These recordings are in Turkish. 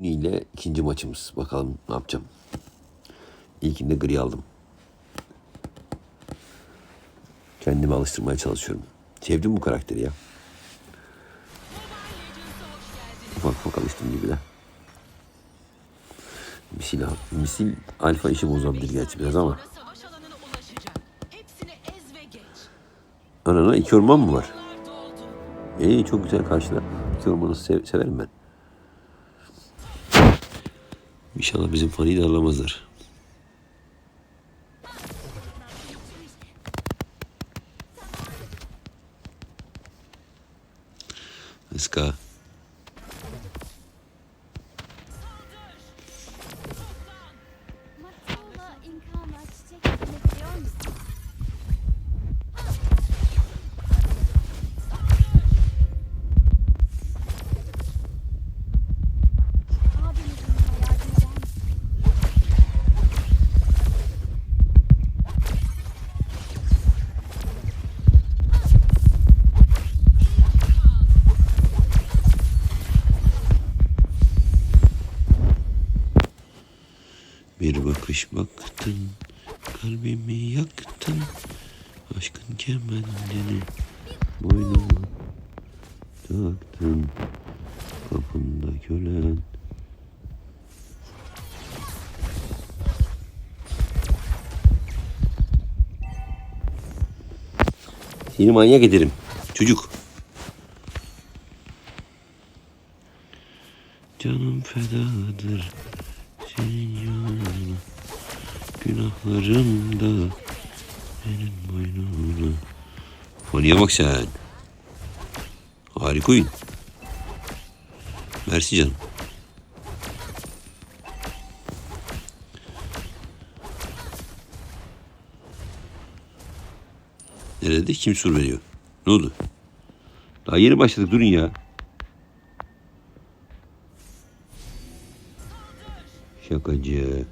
ile ikinci maçımız. Bakalım ne yapacağım. İlkinde gri aldım. Kendimi alıştırmaya çalışıyorum. Sevdim bu karakteri ya. Ufak ufak alıştım gibi de. Misil, misil alfa işi bozabilir gerçi biraz ama. Anana iki orman mı var? İyi çok güzel karşılar. İki ormanı sev- severim ben. İnşallah bizim Fani'yi darlamazlar. Iska. Matula kalbimi yaktın. Aşkın kemenlerini boynuma taktın. Kapında kölen. Seni manyak ederim. Çocuk. Canım fedadır senin Günahlarım da senin boynuna Foniye bak sen. Harika oyun. Mersi canım. Nerede? Kim sur veriyor? Ne oldu? Daha yeni başladık durun ya. Şakacı.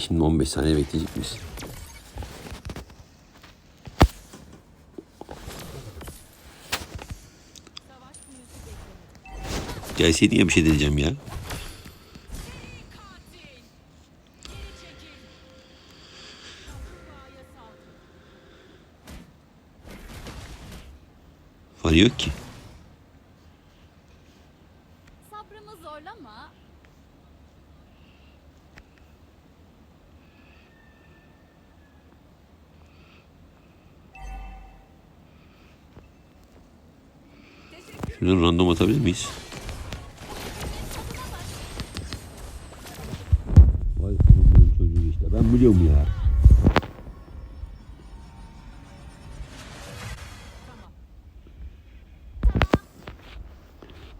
Şimdi 15 saniye bekleyecek miyiz? Gelseydin ya bir şey diyeceğim ya. Fani yok ki. Şuradan random atabilir miyiz? Vay bunun çocuğu işte. Ben biliyorum ya.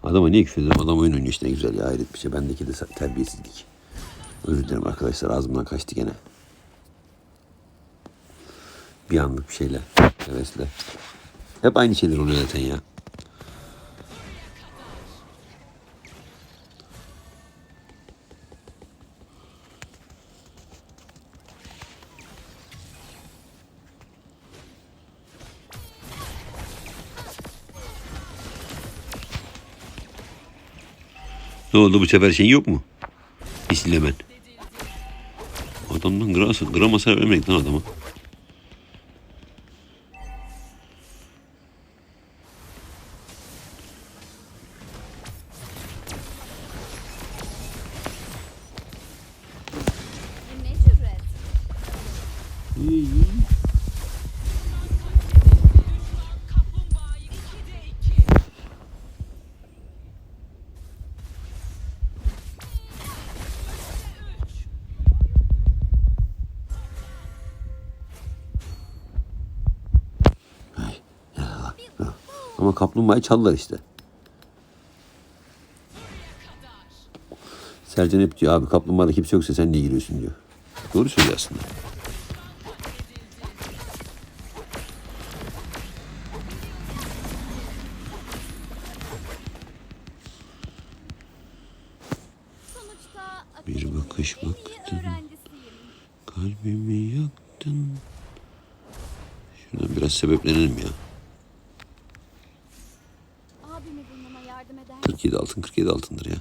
Adama niye küfür ederim? Adam oyun oynuyor işte ne güzel ya. Hayret bir şey. Bendeki de terbiyesizlik. Özür dilerim arkadaşlar. Ağzımdan kaçtı gene. Bir anlık bir şeyler. Hevesle. Hep aynı şeyler oluyor zaten ya. Ne oldu bu sefer şey yok mu? İslemen. Adamdan gram, gram hasar vermedik lan adama. Kaplumbağayı çaldılar işte. Sercan hep diyor abi kaplumbağada kimse yoksa sen niye giriyorsun diyor. Doğru söylüyor aslında. Bir bakış baktın. Kalbimi yak Dın. Şuradan biraz sebeplenelim ya. Abimi bulmama yardım eder misin? 47 altın 47 altındır ya.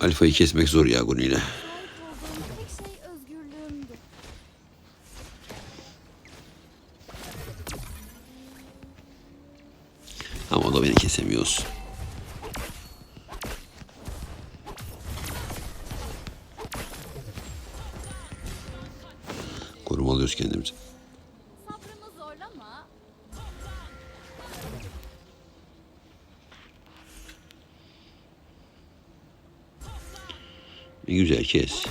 Alfa'yı kesmek zor ya Guni'yle. Ama o da beni kesemiyor olsun. Korumalıyoruz kendimizi. Güzel kes.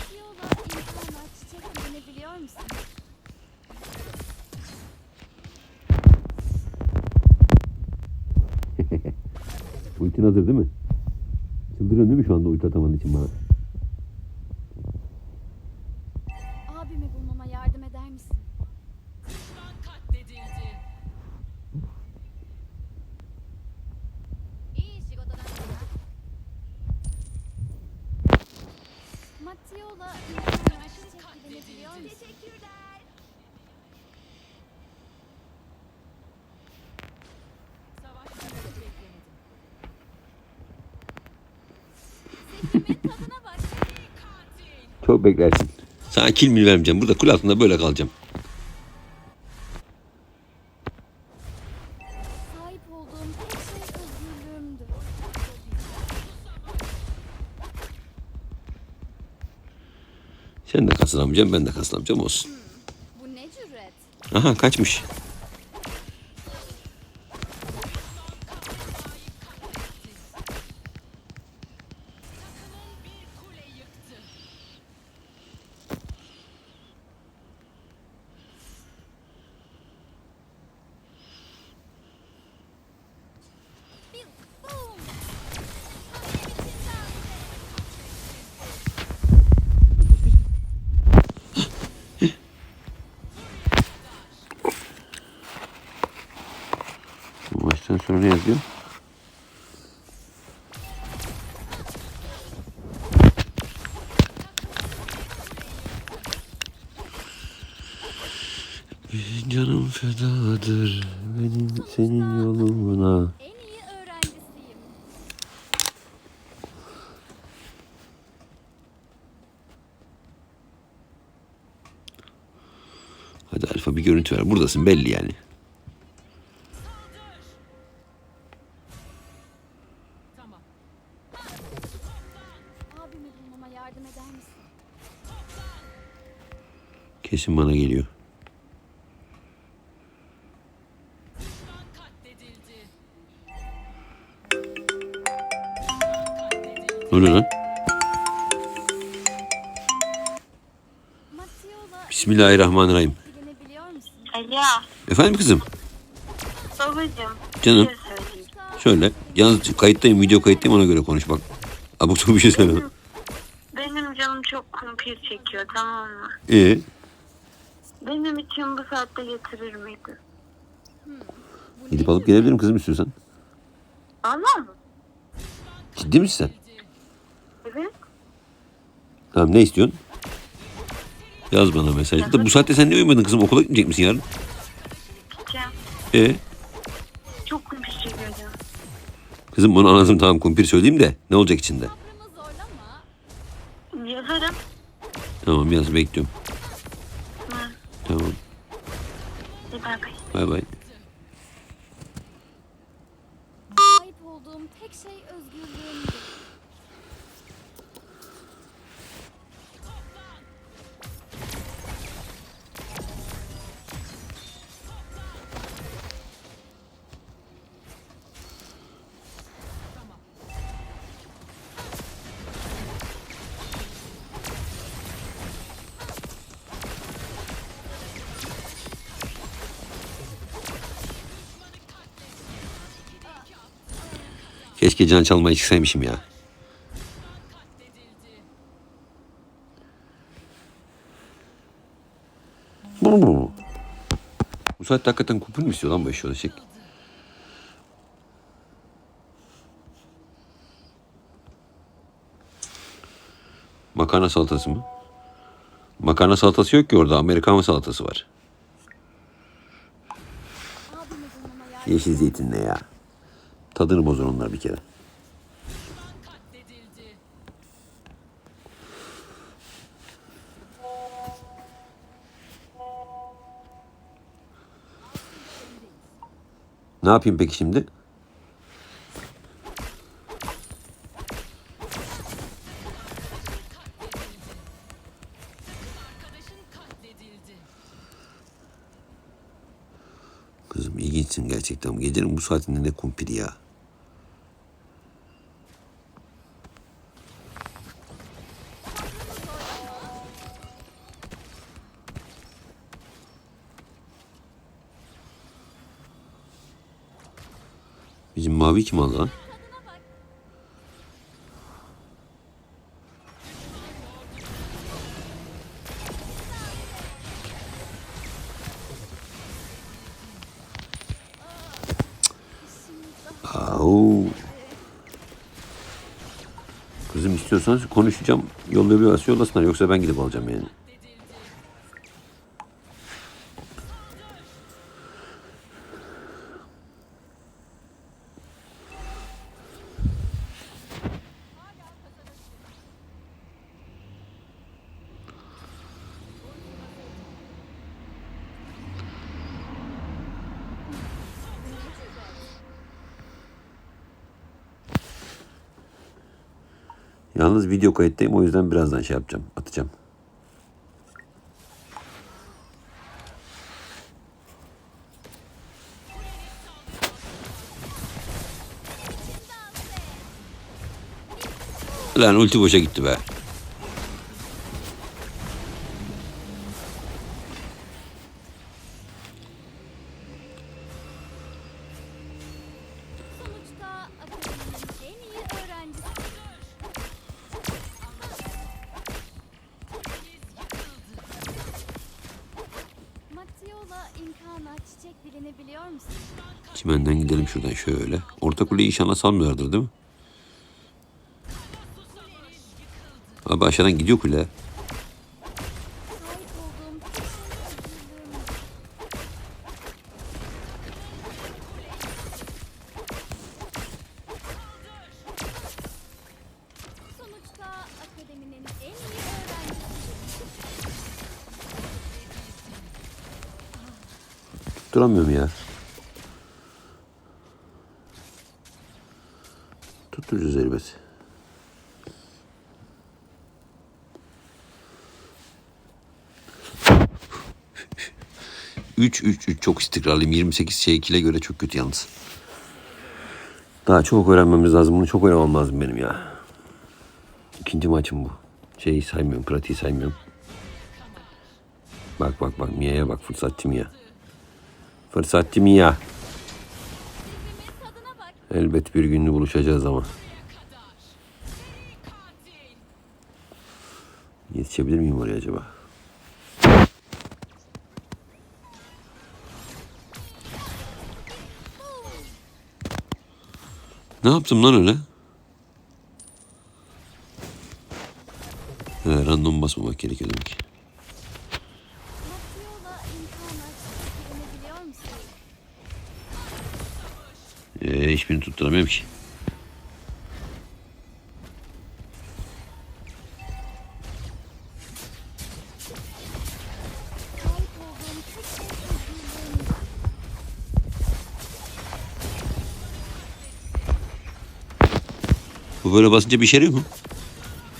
Ultin hazır değil mi? Çıldırıyorsun değil mi şu anda ulti ataman için bana? Abimi bulmama yardım eder misin? Çok beklersin. Sana kill mil vermeyeceğim. Burada kul altında böyle kalacağım. Sahip olduğum tek şey özgürlüğümdü. Sen de kasılamayacağım, ben de kasılamayacağım olsun. Bu ne cüret? Aha kaçmış. Ne yazıyor? Canım fedadır benim senin yoluna. En iyi öğrencisiyim. Hadi Alfa bir görüntü ver. Buradasın belli yani. Kesin bana geliyor. Katledildi. Ne lan? Bismillahirrahmanirrahim. Alo, Efendim kızım? babacığım. Canım. Şey. Söyle. Yalnız kayıttayım, video kayıttayım ona göre konuş bak. Abuk sabuk bir şey söyleme. Benim canım çok kumpir çekiyor tamam mı? Ee, Benim için bu saatte getirir miydin? Bu gidip ne alıp gelebilirim kızım istiyorsan. Valla mı? Ciddi misin sen? Evet. Tamam ne istiyorsun? Yaz bana mesaj. Da bu saatte sen ne uyumadın kızım? Okula gitmeyecek misin yarın? Gideceğim. Ee, Çok kumpir çekiyor canım. kızım bunu anladım tamam kumpir söyleyeyim de ne olacak içinde? Yazarım. Tamam yaz bekliyorum. Bay bay. Keşke can çalmaya çıksaymışım ya. Bu saatte hakikaten kumpir mi istiyor lan bu eşyalı şey? Makarna salatası mı? Makarna salatası yok ki orada. Amerikan salatası var. Yeşil zeytinle ya. Tadını bozar onlar bir kere. Ne yapayım peki şimdi? Kızım ilginçsin gerçekten. Gecenin bu saatinde ne kumpiri ya. Bizim mavi kim aldı. Kızım istiyorsanız konuşacağım. Yollayabiliyorsa yollasınlar. Yoksa ben gidip alacağım yani. Yalnız video kayıttayım o yüzden birazdan şey yapacağım. Atacağım. Lan ulti boşa gitti be. Çiçek dilini biliyor musun? Çimenden gidelim şuradan şöyle. Orta kuleyi inşallah salmıyorlardır değil mi? Abi aşağıdan gidiyor kule. Tutturamıyorum ya. Tutturacağız elbet. Üç, üç, üç çok istikrarlıyım. 28 şey kile göre çok kötü yalnız. Daha çok öğrenmemiz lazım. Bunu çok oynamam lazım benim ya. İkinci maçım bu. Şeyi saymıyorum, pratiği saymıyorum. Bak bak bak Mia'ya bak fırsatçı Mia. Fırsatçı Mia. Elbet bir gün buluşacağız ama. Yetişebilir miyim oraya acaba? Ne yaptım lan öyle? He, random basmamak gerekiyor demek ki. Ee, hiçbirini tutturamıyorum ki. Şey. Bu böyle basınca bir işe yarıyor mu?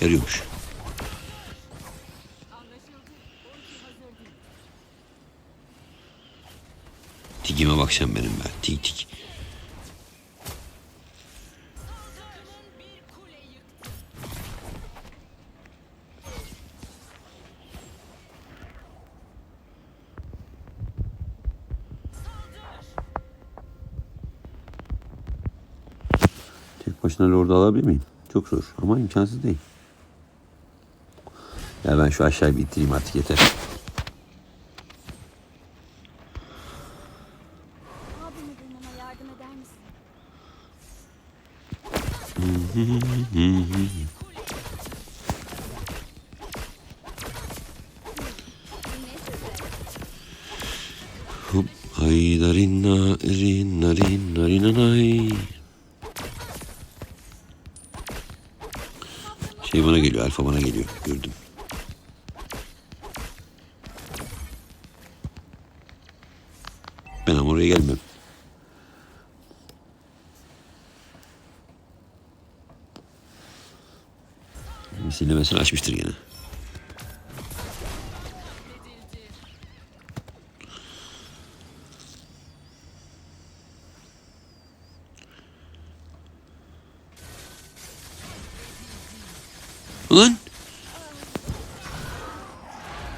Yarıyormuş. Tikime bak sen benim be. Tik tik. Başına lordu alabilir miyim? Çok zor ama imkansız değil. Ya ben şu aşağıyı bitireyim artık yeter. Yardım eder misin? alfa bana geliyor. Gördüm. Ben ama oraya gelmem. Misillemesini açmıştır gene.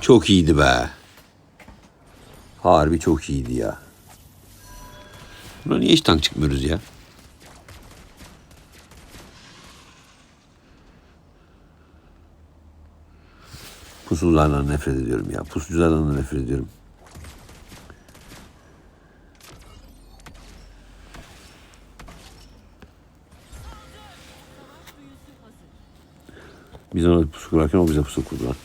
Çok iyiydi be. Harbi çok iyiydi ya. Buna niye hiç tank çıkmıyoruz ya? Pusulardan nefret ediyorum ya. Pusuculardan da nefret ediyorum. Biz ona pusu kurarken o bize pusu kurdu lan.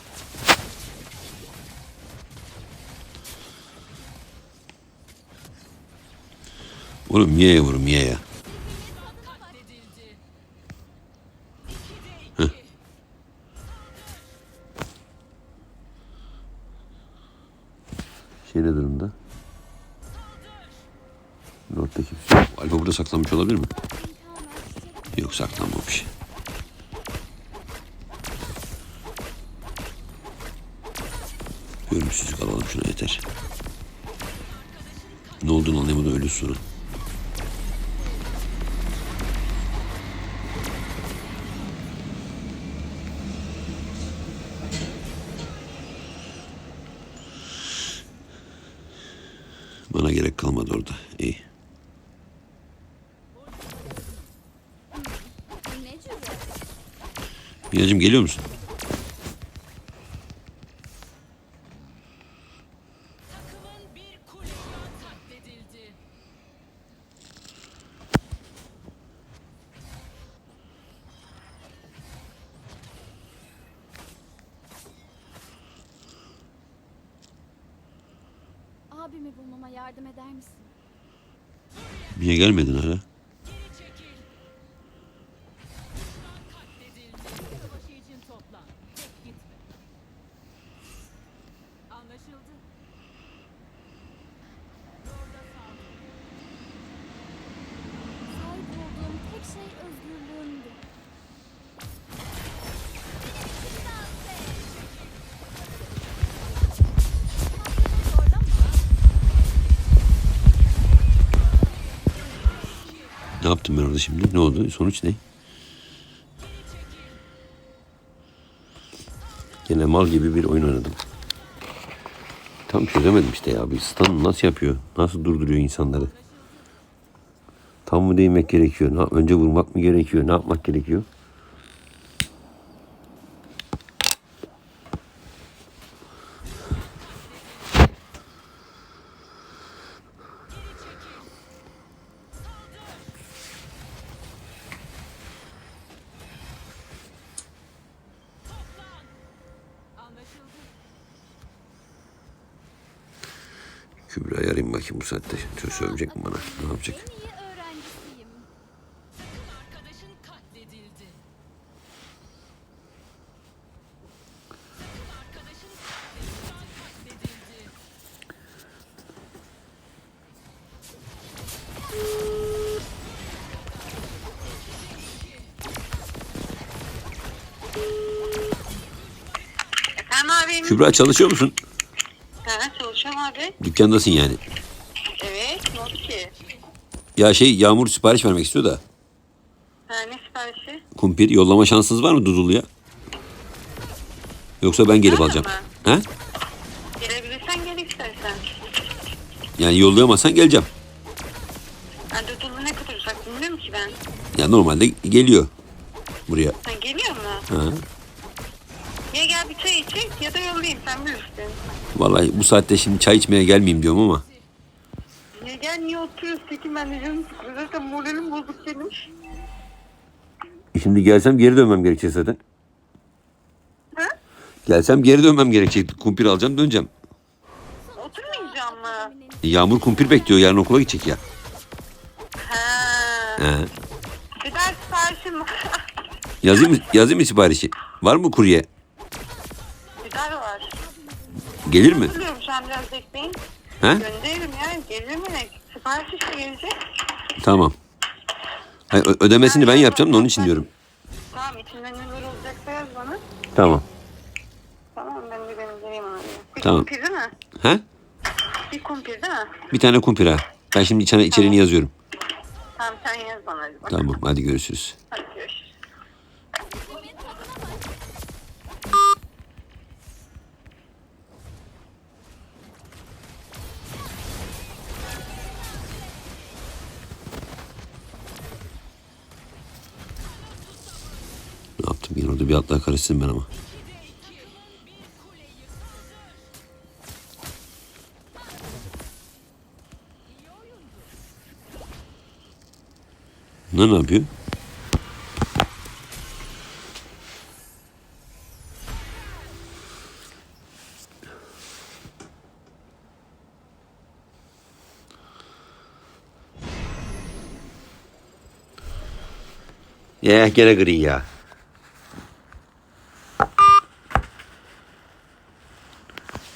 Oğlum Mia'ya vurun Mia'ya. Şey ne durumda? Nottaki bir şey. Alfa burada saklanmış olabilir mi? Yok saklanmamış. Ölümsüzlük alalım şuna yeter. Ne olduğunu anlayamadım ölü sonra. Bana gerek kalmadı orada. İyi. Bu ne cüret? Minacığım geliyor musun? Abimi bulmama yardım eder misin? Niye gelmedin hala? Şimdi? Ne oldu? Sonuç ne? Gene mal gibi bir oyun oynadım. Tam çözemedim işte ya. Bir stun nasıl yapıyor? Nasıl durduruyor insanları? Tam mı değmek gerekiyor? Önce vurmak mı gerekiyor? Ne yapmak gerekiyor? Bakayım bu saatte. Söz söyleyecek mi bana? Ne yapacak? Kübra çalışıyor musun? Ha, çalışıyorum abi. Dükkandasın yani. Evet. Ne oldu ki? Ya şey Yağmur sipariş vermek istiyor da. Ha, ne siparişi? Kumpir yollama şansınız var mı Dudullu'ya? Yoksa ben gelip Var alacağım. He? Gelebilirsen gel istersen. Yani yollayamazsan geleceğim. Ha, Dudullu ne kadar uzak bilmiyorum ki ben. Ya normalde geliyor buraya. Ha, geliyor mu? Ha. Ya gel bir çay içek ya da yollayayım sen bilirsin. Vallahi bu saatte şimdi çay içmeye gelmeyeyim diyorum ama. Gel niye oturuyorsun peki ben de canım sıkılıyor. Zaten moralim bozuk benim. Şimdi gelsem geri dönmem gerekecek zaten. Ha? Gelsem geri dönmem gerekecek. Kumpir alacağım döneceğim. Oturmayacağım mı? Abimin Yağmur kumpir bekliyor yarın okula gidecek ya. Ha. He. Bir ders siparişim var. Yazayım mı, yazayım mı siparişi? Var mı kurye? Biber var. Gelir mi? Biliyorum şu an biraz bekleyin. He? Gönderirim ya. Gelir mi ne? Sipariş işte gelecek. Tamam. Hayır, ö- ödemesini ben yapacağım da onun için diyorum. Tamam içinden neler olacaksa yaz bana. Tamam. Tamam ben de göndereyim onu. Bir Tamam. kumpir değil mi? He? Bir kumpir değil mi? Bir tane kumpir ha. Ben şimdi içine, içeriğini yazıyorum. Tamam sen yaz bana. hadi bak. Tamam hadi görüşürüz. Hadi Ne yaptım yine orada bir atlar karışsın ben ama. Ne ne yapıyor? Ya gene gri ya.